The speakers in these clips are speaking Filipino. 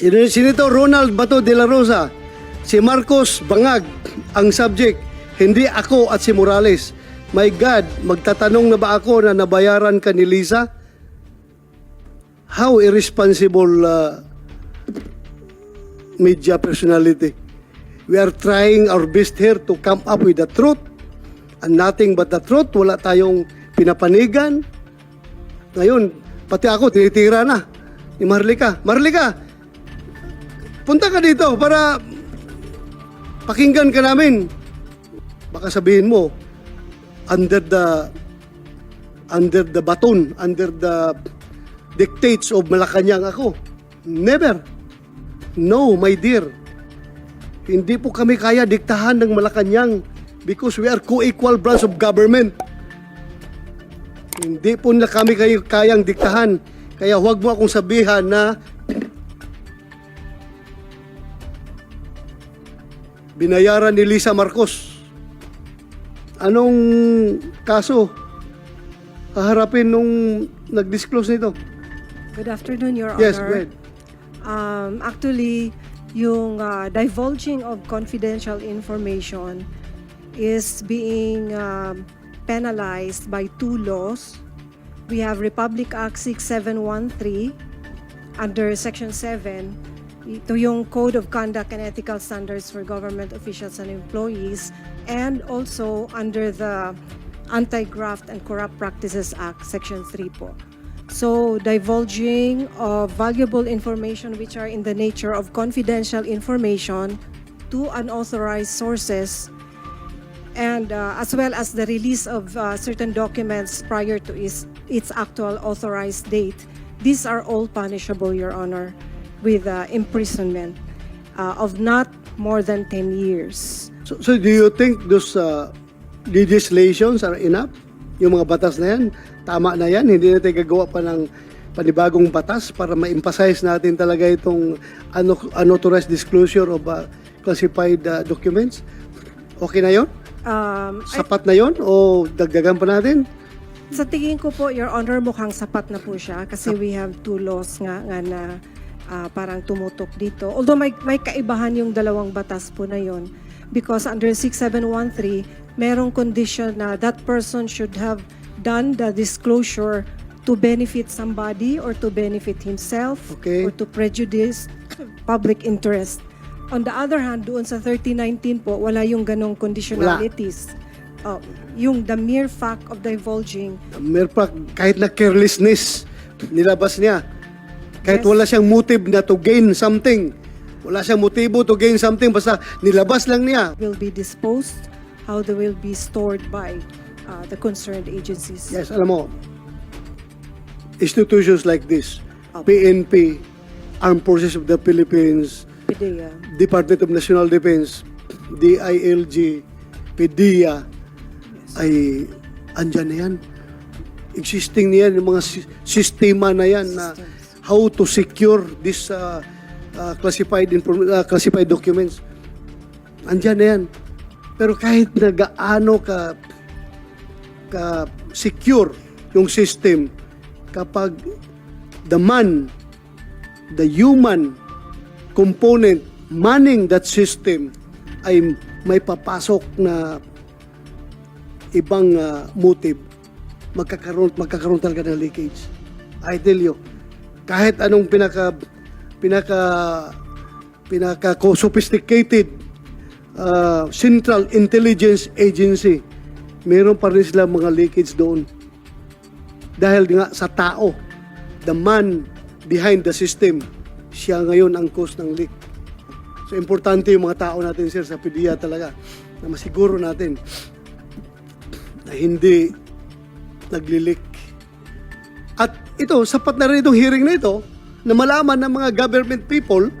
Sen- Senator Ronald Bato de la Rosa, si Marcos Bangag ang subject, hindi ako at si Morales. My God, magtatanong na ba ako na nabayaran ka ni Lisa? How irresponsible uh, media personality. We are trying our best here to come up with the truth and nothing but the truth. Wala tayong pinapanigan. Ngayon, pati ako, tinitira na ni Marlika. Marlika, punta ka dito para pakinggan ka namin. Baka sabihin mo, under the under the baton, under the dictates of Malacanang ako. Never. No, my dear. Hindi po kami kaya diktahan ng Malacanang because we are co-equal branch of government. Hindi po na kami kayo kayang diktahan. Kaya huwag mo akong sabihan na binayaran ni Lisa Marcos. Anong kaso haharapin nung nag-disclose nito? Good afternoon, Your Yes, Honor. go ahead. Um, actually, yung uh, divulging of confidential information is being um, penalized by two laws. We have Republic Act 6713 under Section 7. Ito yung Code of Conduct and Ethical Standards for Government Officials and Employees and also under the Anti-Graft and Corrupt Practices Act, Section 3 po. So, divulging of valuable information which are in the nature of confidential information to unauthorized sources and uh, as well as the release of uh, certain documents prior to its, its actual authorized date. These are all punishable, Your Honor, with uh, imprisonment uh, of not more than 10 years. So, so do you think those uh, legislations are enough? Yung mga batas na yan, tama na yan? Hindi natin gagawa pa ng panibagong batas para ma-emphasize natin talaga itong ano, unauthorized disclosure of uh, classified uh, documents? Okay na yon? Um, I- Sapat na yon O dagdagan pa natin? Sa tingin ko po, Your Honor, mukhang sapat na po siya kasi we have two laws nga, nga na ah, parang tumutok dito. Although may, may kaibahan yung dalawang batas po na yon because under 6713, merong condition na that person should have done the disclosure to benefit somebody or to benefit himself Okay. or to prejudice public interest. On the other hand, doon sa 3019 po, wala yung ganong conditionalities. Oh, yung the mere fact of divulging Meron pa, kahit na carelessness, nilabas niya. Kahit wala siyang motive na to gain something. Wala siyang motibo to gain something, basta nilabas lang niya. will be disposed, how they will be stored by uh, the concerned agencies. Yes, alam mo, institutions like this, Opo. PNP, Armed Forces of the Philippines, PDEA. Department of National Defense, DILG, PDEA, ay andyan na yan. Existing na yan, yung mga si- sistema na yan na how to secure this uh, uh, classified uh, classified documents. Andyan na yan. Pero kahit na gaano ka ka secure yung system kapag the man the human component manning that system ay may papasok na ibang uh, motive magkakaroon magkakaroon talaga ng leakage I tell you kahit anong pinaka pinaka pinaka sophisticated uh, Central Intelligence Agency meron pa rin sila mga leakage doon. Dahil nga sa tao the man behind the system siya ngayon ang cause ng leak. So importante yung mga tao natin sir sa PDEA talaga na masiguro natin na hindi nagli-leak. At ito sapat na rin itong hearing na ito na malaman ng mga government people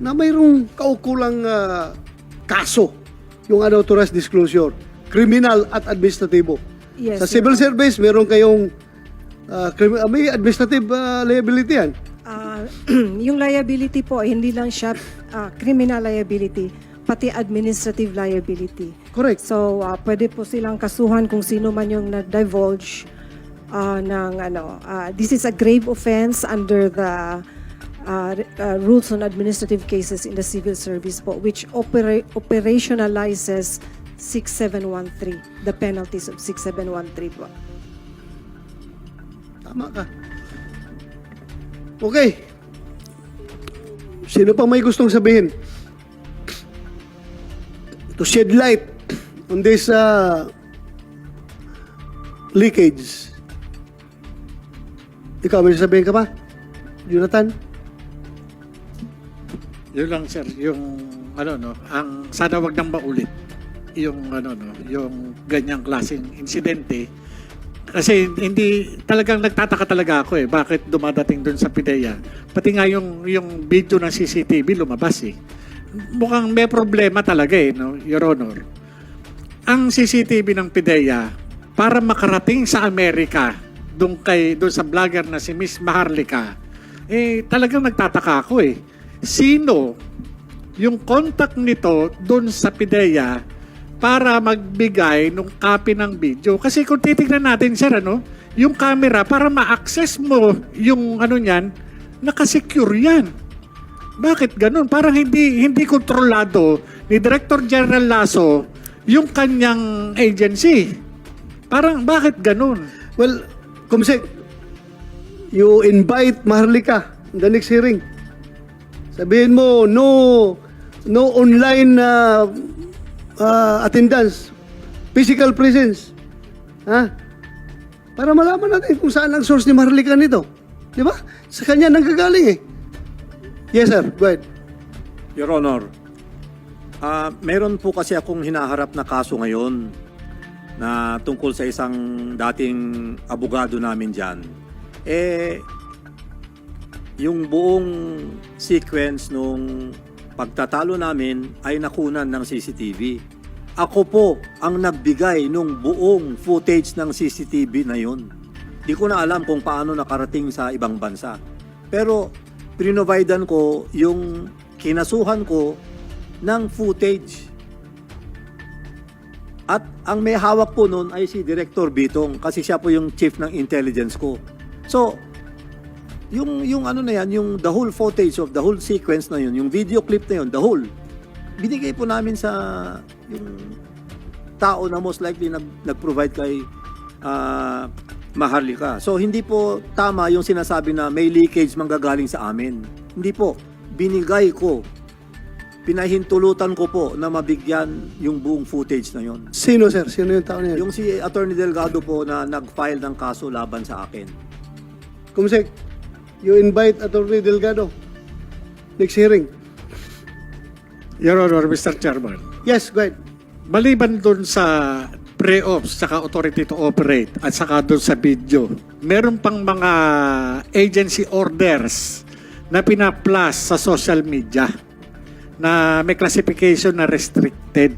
na mayroong kaukulang ah, kaso yung unauthorized disclosure criminal at administratibo Yes, sa civil Honor. service meron kayong ah, may administrative ah, liability yan Uh, yung liability po, hindi lang siya uh, criminal liability, pati administrative liability. correct So, uh, pwede po silang kasuhan kung sino man yung nag-divulge uh, ng ano. uh, this is a grave offense under the uh, uh, rules on administrative cases in the civil service po, which opera- operationalizes 6713, the penalties of 6713 po. Tama ka. Okay. Sino pa may gustong sabihin? To shed light on this uh, leakage. Ikaw, may sasabihin ka pa? Jonathan? Yun lang sir, yung ano no, ang sana wag nang maulit yung ano no, yung ganyang klaseng insidente. Kasi hindi talagang nagtataka talaga ako eh bakit dumadating doon sa PIDEA. Pati nga yung yung video ng CCTV lumabas eh. Mukhang may problema talaga eh no, Your Honor. Ang CCTV ng PIDEA para makarating sa Amerika doon kay doon sa vlogger na si Miss Maharlika eh talagang nagtataka ako eh. Sino yung contact nito doon sa PIDEA para magbigay ng copy ng video. Kasi kung titignan natin, sir, ano, yung camera, para ma-access mo yung ano niyan, nakasecure yan. Bakit ganun? Parang hindi hindi kontrolado ni Director General Lasso yung kanyang agency. Parang bakit ganun? Well, Kumsek, you invite Maharlika in the next hearing. Sabihin mo, no, no online uh, uh, attendance, physical presence. Ha? Para malaman natin kung saan ang source ni Maharlika nito. Di ba? Sa kanya nanggagaling eh. Yes, sir. Go ahead. Your Honor, ah meron po kasi akong hinaharap na kaso ngayon na tungkol sa isang dating abogado namin dyan. Eh, yung buong sequence nung pagtatalo namin ay nakunan ng CCTV. Ako po ang nagbigay nung buong footage ng CCTV na yun. Di ko na alam kung paano nakarating sa ibang bansa. Pero prinovidean ko yung kinasuhan ko ng footage. At ang may hawak po noon ay si Director Bitong kasi siya po yung chief ng intelligence ko. So, yung yung ano na yan, yung the whole footage of the whole sequence na yun, yung video clip na yun, the whole, binigay po namin sa yung tao na most likely nag, nag-provide kay ah, Maharlika. So, hindi po tama yung sinasabi na may leakage manggagaling sa amin. Hindi po. Binigay ko pinahintulutan ko po na mabigyan yung buong footage na yon. Sino, sir? Sino yung tao niya? Yung si Attorney Delgado po na nag-file ng kaso laban sa akin. Kumsek, you invite Attorney Delgado. Next hearing. Your Honor, Mr. Chairman. Yes, go ahead. Maliban doon sa pre-ops, saka authority to operate, at saka doon sa video, meron pang mga agency orders na pinaplas sa social media na may classification na restricted.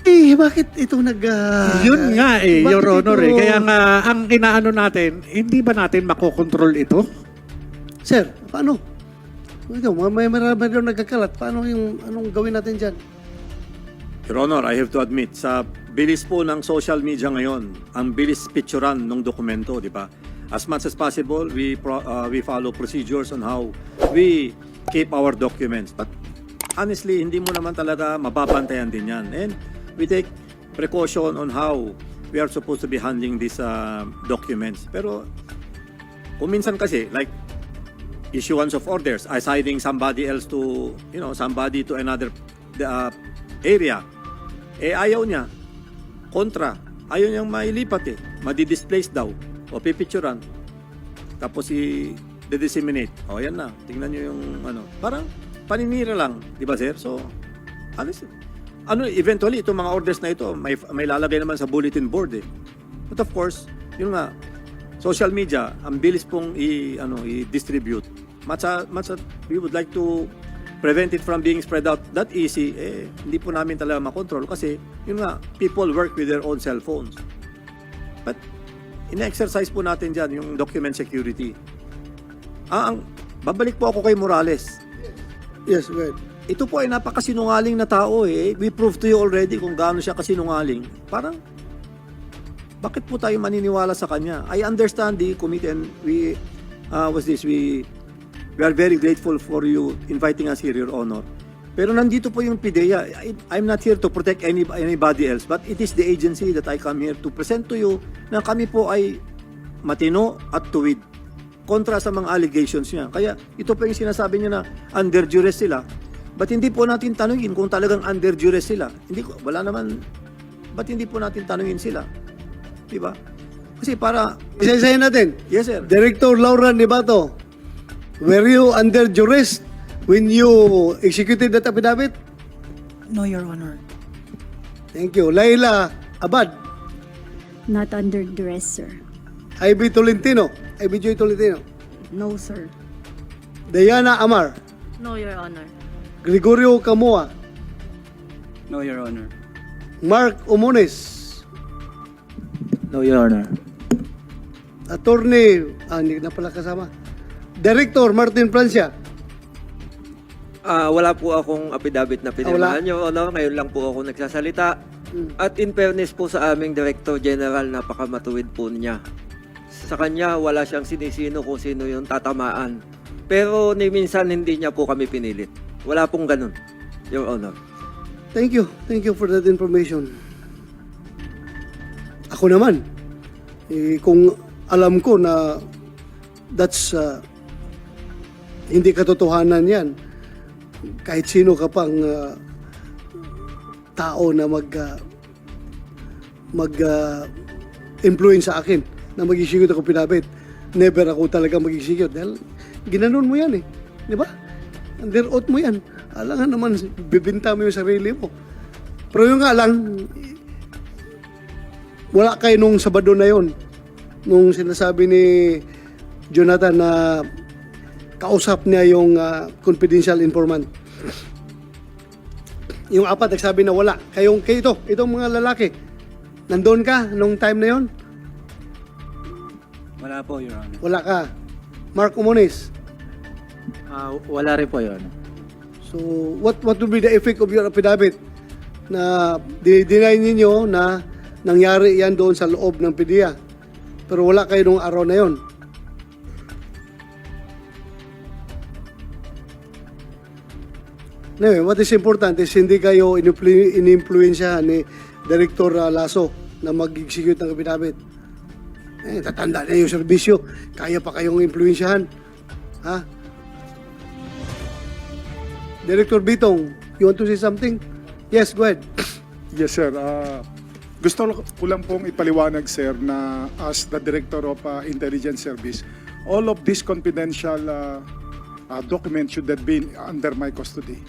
Eh, bakit ito nag... ah, Yun nga eh, Your Honor eh. Kaya nga, ang inaano natin, hindi ba natin makokontrol ito? Sir, paano? Ito, may marami daw nagkakalat. Paano yung anong gawin natin dyan? Your Honor, I have to admit, sa bilis po ng social media ngayon, ang bilis picturean ng dokumento, di ba? As much as possible, we pro- uh, we follow procedures on how we keep our documents. But honestly, hindi mo naman talaga mababantayan din yan. And we take precaution on how we are supposed to be handling these uh, documents. Pero kung minsan kasi, like issuance of orders, assigning somebody else to, you know, somebody to another uh, area, eh ayaw niya. Kontra. Ayaw niyang mailipat eh. Madi-displace daw. O pipicturan. Tapos i-disseminate. O yan na. Tingnan niyo yung ano. Parang paninira lang. Di ba sir? So, honestly, ano, eventually, itong mga orders na ito, may, may lalagay naman sa bulletin board eh. But of course, yun nga, social media, ang bilis pong i, ano, i-distribute. Much, as- much as we would like to prevent it from being spread out that easy, eh, hindi po namin talaga makontrol kasi, yun nga, people work with their own cell phones. But, ina-exercise po natin dyan yung document security. Ah, ang, babalik po ako kay Morales. Yes, ahead. Ito po ay napakasinungaling na tao eh. We proved to you already kung gaano siya kasinungaling. Parang, bakit po tayo maniniwala sa kanya? I understand the committee and we uh, was this, we, we are very grateful for you inviting us here, Your Honor. Pero nandito po yung PIDEA. I, I'm not here to protect any, anybody else, but it is the agency that I come here to present to you na kami po ay matino at tuwid kontra sa mga allegations niya. Kaya ito po yung sinasabi niya na under duress sila. Ba't hindi po natin tanungin kung talagang under duress sila? Hindi ko, wala naman, ba't hindi po natin tanungin sila? Di ba? Kasi para, Isa-isahin natin. yes sir, Director Laura Nibato, were you under duress when you executed that affidavit? No, Your Honor. Thank you. Laila Abad, Not under duress, sir. Ivy Tolentino, Ivy Joy Tolentino, No, sir. Diana Amar, No, Your Honor. Gregorio Camoa, No, Your Honor. Mark Omones, No, Your Honor. Attorney, ah, hindi na pala kasama, Director Martin Francia, Ah, wala po akong affidavit Ah, na wala? pinirmahan nyo, ano, ngayon lang po ako nagsasalita. Hmm. At in fairness po sa aming Director General, napakamatuwid po niya. Sa kanya, wala siyang sinisino kung sino yung tatamaan. Pero ni minsan hindi niya po kami pinilit. Wala pong ganun, Your Honor. Thank you. Thank you for that information. Ako naman, eh, kung alam ko na that's uh, hindi katotohanan yan, kahit sino ka pang uh, tao na mag uh, mag uh, influence sa akin na mag-execute ako pinabit, never ako talaga mag-execute dahil ginanon mo yan eh. Di ba? Under oath mo yan. Alangan naman, bibinta mo yung sarili mo. Pero yung nga lang, wala kayo nung Sabado na yon nung sinasabi ni Jonathan na kausap niya yung ah, confidential informant. Yung apat nagsabi na wala. Kayong, kayo ito, itong mga lalaki. Nandun ka nung time na yon Wala po, Your Honor. Wala ka. Mark Umones. Ah, wala rin po, Your Honor. So, what what will be the effect of your affidavit na dinay ninyo na nangyari yan doon sa loob ng PDEA? Pero wala kayo nung araw na yon. Anyway, what is important is hindi kayo inimpluwensyahan ni Director uh, Lasso na mag-execute ng affidavit. Eh, tatanda na yung serbisyo. Kaya pa kayong impluwensyahan. Ha? Director Bitong, you want to say something? Yes, go ahead. Yes, sir. Ah, gusto ko lang pong ipaliwanag, sir, na as the Director of ah, Intelligence Service, all of these confidential ah, ah, documents should have been under my custody.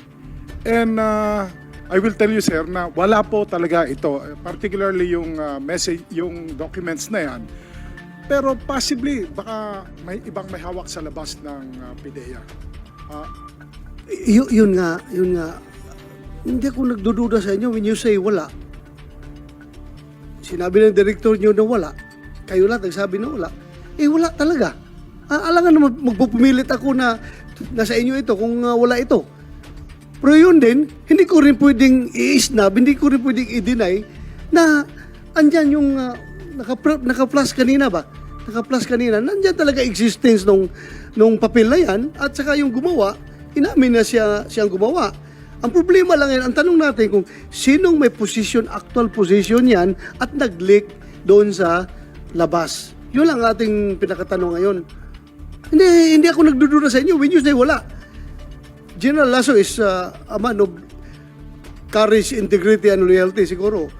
And ah, I will tell you, sir, na wala po talaga ito, particularly yung ah, message, yung documents na yan. Pero possibly, baka may ibang may hawak sa labas ng ah, PIDEA. Ah, Y- yun nga, yun nga. Hindi ako nagdududa sa inyo when you say wala. Sinabi ng director nyo na wala. Kayo lahat nagsabi na wala. Eh, wala talaga. Ah, alangan naman magpupumilit ako na nasa inyo ito kung ah, wala ito. Pero yun din, hindi ko rin pwedeng i-snub, hindi ko rin pwedeng i-deny na andyan yung uh, naka, naka-plus kanina ba? Naka-plus kanina, nandyan talaga existence nung, nung papel na yan at saka yung gumawa, inamin na siya, siyang gumawa. Ang problema lang yan, ang tanong natin kung sinong may position, actual position yan at nag-leak doon sa labas. Yun lang ang ating pinakatanong ngayon. Hindi, hindi ako nagdududa sa inyo. When you say wala, General Lasso is uh, a man of courage, integrity, and loyalty siguro.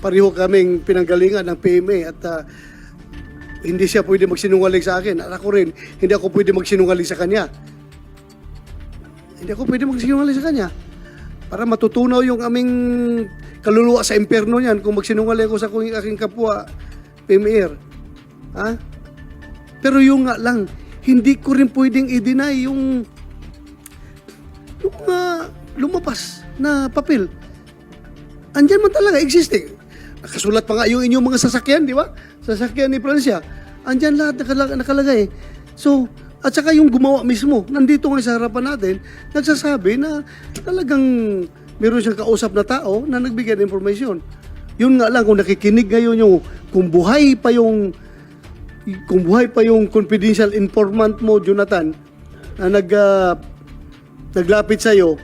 Pareho kaming pinanggalingan ng PMA at uh, hindi siya pwede magsinungaling sa akin. At ako rin, hindi ako pwede magsinungaling sa kanya. Hindi ako pwede magsinungaling sa kanya. Para matutunaw yung aming kaluluwa sa impyerno niyan kung magsinungaling ako sa aking, aking kapwa PMR. Ha? Pero yung nga lang, hindi ko rin pwedeng i-deny yung yung mga lumabas na papel. Andyan man talaga, existing. Nakasulat pa nga yung inyong mga sasakyan, di ba? Sasakyan ni Francia. Andyan lahat nakala- nakalagay. So, at saka yung gumawa mismo, nandito nga sa harapan natin, nagsasabi na talagang meron siyang kausap na tao na nagbigay ng information. Yun nga lang, kung nakikinig ngayon yung, kung buhay pa yung kung buhay pa yung confidential informant mo, Jonathan, na nag, ah, naglapit sa'yo,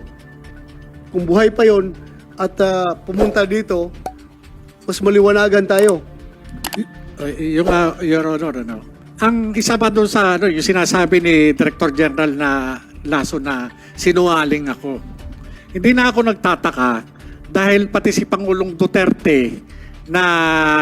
kung buhay pa yon at ah, pumunta dito, mas maliwanagan tayo. Y- yung, uh, Your Honor, ano, ang isa pa doon sa, ano, yung sinasabi ni Director General na Lasso na sinungaling ako. Hindi na ako nagtataka dahil pati si Pangulong Duterte na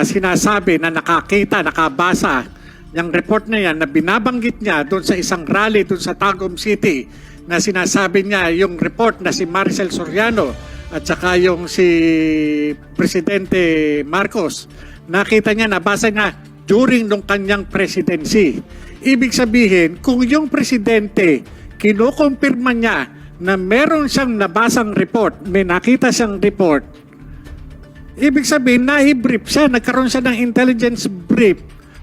sinasabi na nakakita, nakabasa yung report na yan na binabanggit niya doon sa isang rally doon sa Tagum City na sinasabi niya yung report na si Maricel Soriano at saka yung si Presidente Marcos nakita niya, nabasa niya during nung kanyang presidency. Ibig sabihin, kung yung presidente kinukumpirma niya na meron siyang nabasang report, may nakita siyang report, ibig sabihin, na-brief siya, nagkaroon siya ng intelligence brief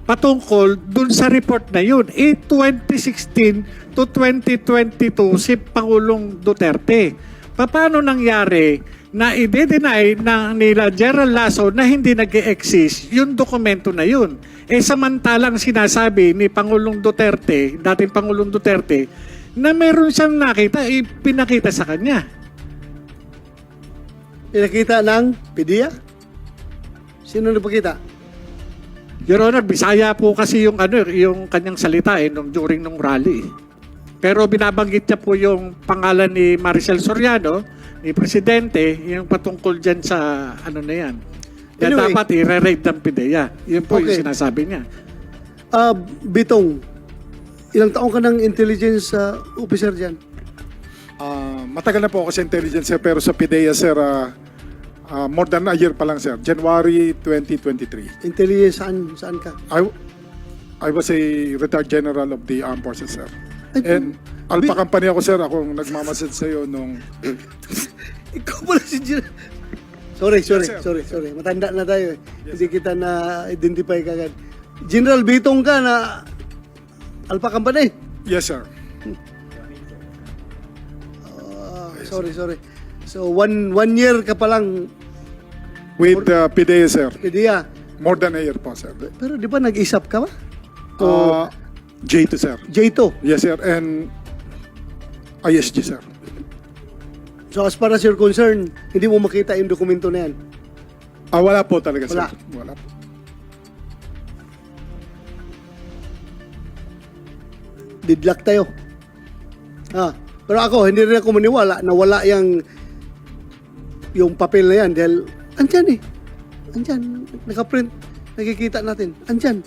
patungkol dun sa report na yun. Eh, 2016 to 2022 si Pangulong Duterte. Paano nangyari na i-deny na nila Gerald Lasso na hindi nag exist yung dokumento na yun? Eh samantalang sinasabi ni Pangulong Duterte, dating Pangulong Duterte, na meron siyang nakita, ipinakita sa kanya. Pinakita ng PDEA? Sino nagpakita? Your Honor, Bisaya po kasi yung ano, yung kanyang salita eh nung during nung rally. Pero binabanggit niya po yung pangalan ni Maricel Soriano, ni presidente, yung patungkol diyan sa ano na yan. Kaya Anyway. dapat i-raid ng PIDEA. Yun po yung Okay. sinasabi niya. Ah, Bitong, ilang taong ka ng intelligence ah, officer dyan? Ah, matagal na po ako sa intelligence sir, pero sa PIDEA sir, ah, ah, more than a year pa lang sir. January 2023. Intelligence saan, saan ka? I, I was a retired general of the armed forces sir. Ay, And Alpha Company ako sir, akong nagmamasid sa'yo nung Ikaw pala si Gen- Sorry, sorry, Yes, sir. sorry, sorry. Matanda na tayo eh. Hindi kita na-identify kagad. General Bitong ka na Alpha Company. Yes sir. Ah, sorry, sorry. So, one one year ka pa lang, With uh, PIDEA sir. PDEA. More than a year po sir. Pero di ba nag-isap ka ba? O Uh, J2 sir. J2. Yes sir. And ISG sir. So, as far as you're concerned, hindi mo makita yung dokumento na yan. Ah, wala po talaga sir. Wala. Wala po. Didlak tayo. Ah, pero ako, hindi rin ako maniwala na wala yung yung papel na yan dahil andyan eh. Andyan. Nakaprint. Nakikita natin. Andyan.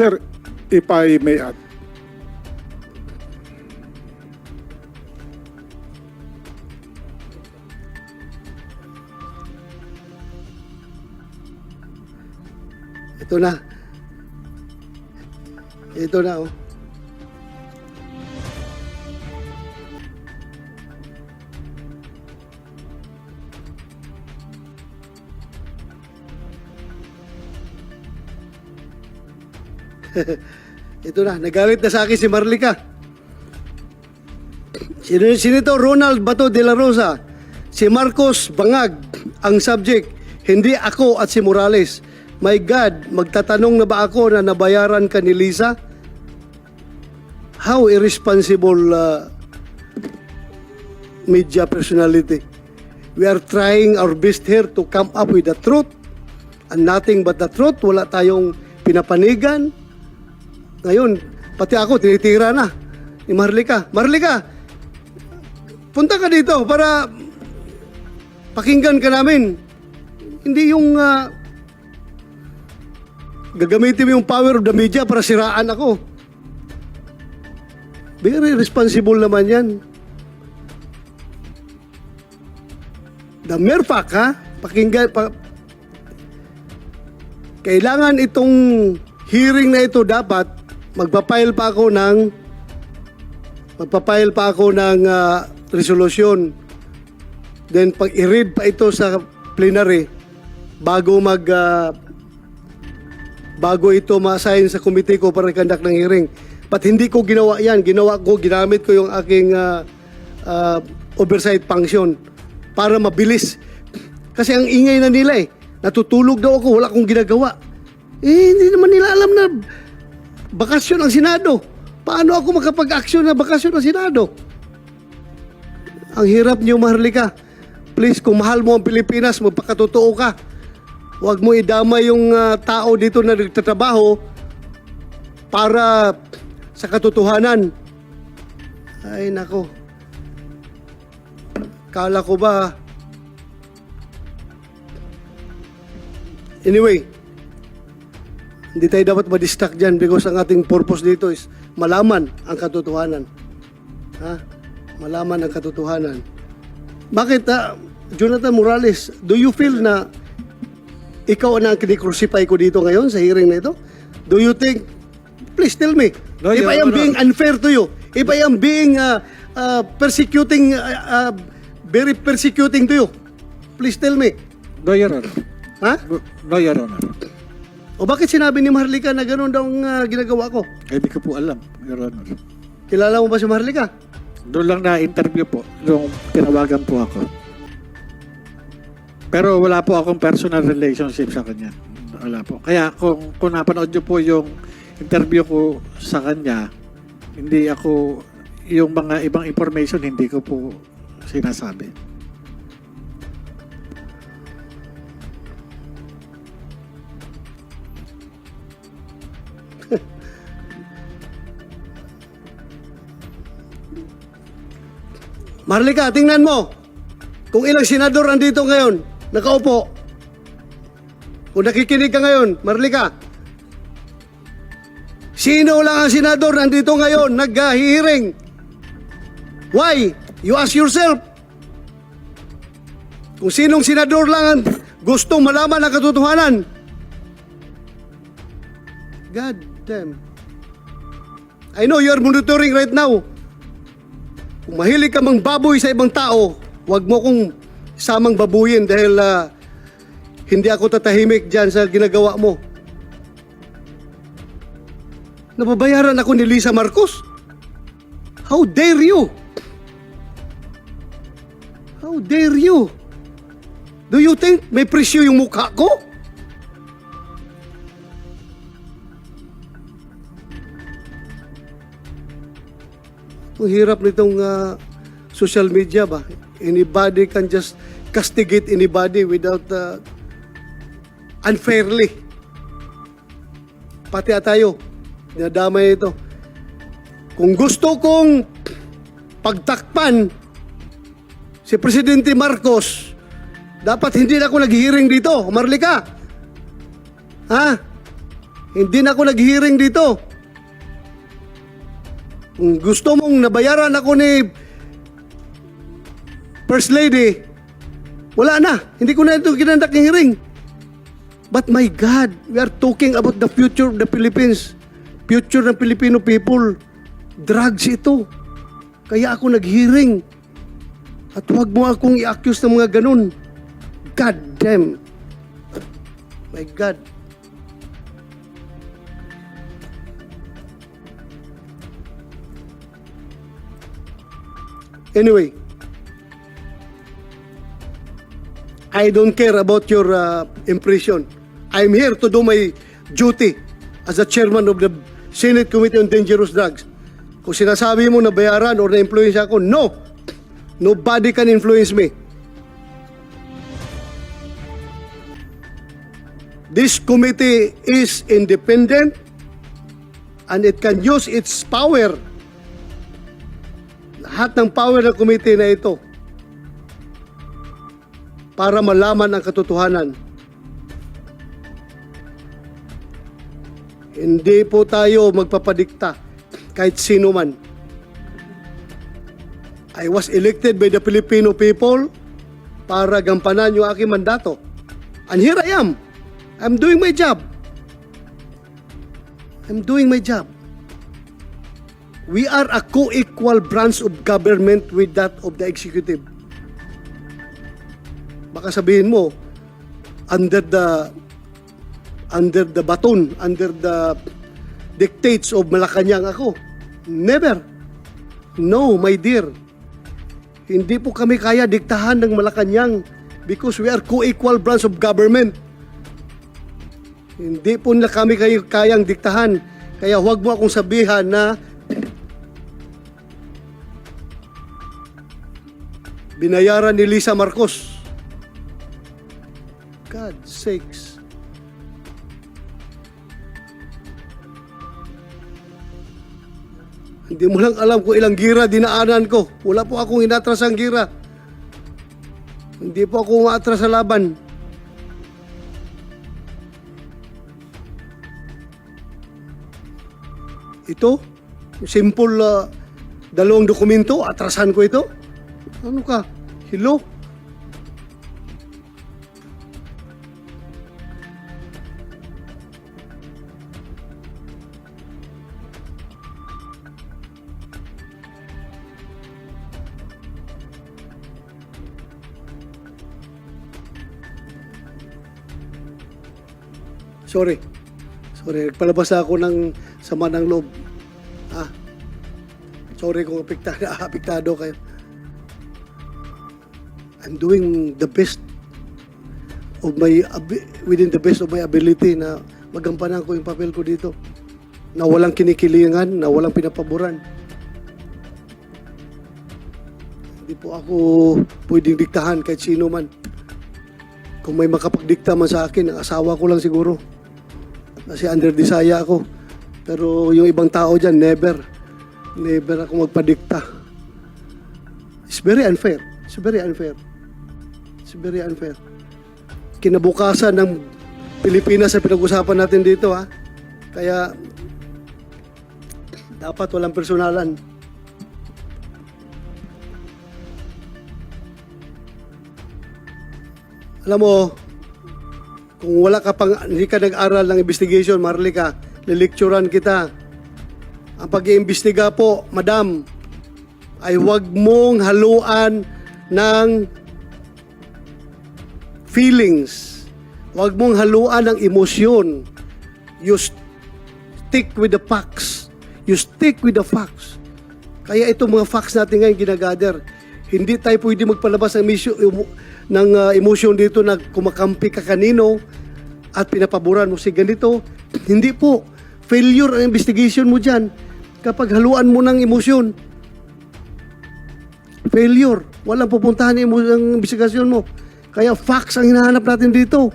Sir, if I may add, Ito na. Ito na oh. Ito na, nagalit na sa akin si Marlica. Senator Ronald Bato de la Rosa, si Marcos Bangag ang subject, hindi ako at si Morales. My God, magtatanong na ba ako na nabayaran ka ni Lisa? How irresponsible uh, media personality. We are trying our best here to come up with the truth and nothing but the truth. Wala tayong pinapanigan. Ngayon, pati ako, tinitira na ni Marlica. Marlica, punta ka dito para pakinggan ka namin. Hindi yung ah, gagamitin mo yung power of the media para siraan ako. Very responsible naman yan. The mere fact, ha? Pakinggan, pa, kailangan itong hearing na ito dapat magpapile pa ako ng magpapile pa ako ng ah, resolusyon. Then pag i-read pa ito sa plenary bago mag ah, bago ito ma-assign sa committee ko para conduct ng hearing. But hindi ko ginawa yan. Ginawa ko, ginamit ko yung aking ah, ah, oversight function para mabilis. Kasi ang ingay na nila eh. Natutulog daw ako, wala akong ginagawa. Eh, hindi naman nila alam na bakasyon ang Senado. Paano ako makapag-aksyon na bakasyon ng Senado? Ang hirap niyo, Maharlika. Please, kung mahal mo ang Pilipinas, magpakatotoo ka. Huwag mo idama yung ah, tao dito na nagtatrabaho para sa katotohanan. Ay, nako. Kala ko ba... Anyway, hindi tayo dapat ma-distract dyan because ang ating purpose dito is malaman ang katotohanan. Ha? Malaman ang katotohanan. Bakit, ah, Jonathan Morales, do you feel na ikaw na ang kinikrucify ko dito ngayon sa hearing na ito? Do you think, please tell me, No, if I am Honor. being unfair to you, if I am being uh, uh, persecuting, uh, uh, very persecuting to you, please tell me. No, Your Honor. Ha? No, Your Honor. O bakit sinabi ni Maharlika na gano'n daw ang uh, ginagawa ko? Eh, Hindi ko po alam, Your Honor. Kilala mo ba si Maharlika? Doon lang na-interview po, nung tinawagan po ako. Pero wala po akong personal relationship sa kanya. Wala po. Kaya kung, kung napanood niyo po yung interview ko sa kanya, hindi ako, yung mga ibang information, hindi ko po sinasabi. Maharlika, tingnan mo. Kung ilang senador andito ngayon, nakaupo. Kung nakikinig ka ngayon, Maharlika. Sino lang ang senador nandito ngayon naghahiring? Why? You ask yourself. Kung sinong senador lang ang gustong malaman ang katotohanan. God damn. I know you are monitoring right now. Kung mahilig ka mang baboy sa ibang tao, huwag mo kong samang babuyin dahil ah, hindi ako tatahimik dyan sa ginagawa mo. Nababayaran ako ni Lisa Marcos. How dare you? How dare you? Do you think may presyo yung mukha ko? Ang hirap nitong ah, social media ba? Anybody can just castigate anybody without ah, unfairly. Pati tayo, dinadamay ito. Kung gusto kong pagtakpan si Presidente Marcos, dapat hindi na ako nag-hearing dito, Marlika. Ha? Hindi na ako nag-hearing dito. Gusto mong nabayaran ako ni First Lady, wala na. Hindi ko na ito ginandak ng hearing. But my God, we are talking about the future of the Philippines. Future ng Filipino people. Drugs ito. Kaya ako nag-hearing. At huwag mo akong i-accuse ng mga ganun. God damn. My God. Anyway, I don't care about your uh, impression. I'm here to do my duty as the chairman of the Senate Committee on Dangerous Drugs. Kung sinasabi mo na bayaran or na-influence ako, no! Nobody can influence me. This committee is independent and it can use its power. Lahat ng power ng committee na ito para malaman ang katotohanan. Hindi po tayo magpapadikta kahit sino man. I was elected by the Filipino people para gampanan yung aking mandato. And here I am. I'm doing my job. I'm doing my job. We are a co-equal branch of government with that of the executive. Baka sabihin mo, under the under the baton, under the dictates of Malacanang ako. Never. No, my dear. Hindi po kami kaya diktahan ng Malacanang because we are co-equal branch of government. Hindi po nila kami kayo kayang diktahan. Kaya huwag mo akong sabihan na binayaran ni Lisa Marcos. God sakes. Hindi mo lang alam kung ilang gira dinaanan ko. Wala po akong inatras ang gira. Hindi po ako umaatras sa laban. Ito, simple ah, dalawang dokumento, atrasan ko ito. Ano ka? Hello? Sorry. Sorry, nagpalabas ako ng sama ng loob. Ah. Sorry kung apektado, apektado kayo. I'm doing the best of my within the best of my ability na magampanan ko yung papel ko dito. Na walang kinikilingan, na walang pinapaboran. Hindi po ako pwedeng diktahan kahit sino man. Kung may makapagdikta man sa akin, ang asawa ko lang siguro. Kasi under desaya ako. Pero yung ibang tao dyan, never. Never ako magpadikta. It's very unfair. It's very unfair. It's very unfair. Kinabukasan ng Pilipinas sa pinag-usapan natin dito ha. Kaya dapat walang personalan. Alam mo, kung wala ka pang, hindi ka nag-aral ng investigation, Marlika, lilikturan kita. Ang pag-iimbestiga po, madam, ay huwag mong haluan ng feelings. Huwag mong haluan ng emosyon. You stick with the facts. You stick with the facts. Kaya itong mga facts natin ngayon ginagather. Hindi tayo pwede magpalabas ng, misyo, ng uh, emosyon dito na kumakampi ka kanino at pinapaboran mo si ganito. Hindi po. Failure ang investigation mo dyan kapag haluan mo ng emosyon. Failure. Walang pupuntahan ang ang investigasyon mo. Kaya facts ang hinahanap natin dito.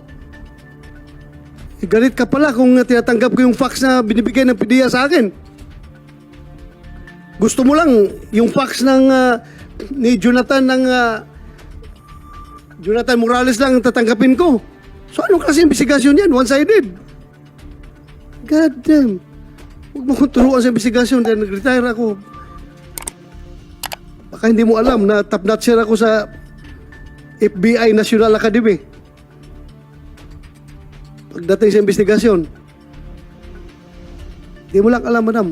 Eh, galit ka pala kung tinatanggap ko yung facts na binibigay ng PDEA sa akin. Gusto mo lang yung facts ng ah, ni Jonathan ng ah, Jonathan Morales lang ang tatanggapin ko. So anong klase investigasyon yan? One-sided. God damn. Huwag mo kong turuan sa investigasyon dahil nag-retire ako. Baka hindi mo alam na top notcher ako sa FBI National Academy. Pagdating sa investigasyon. Hindi mo lang alam, madam.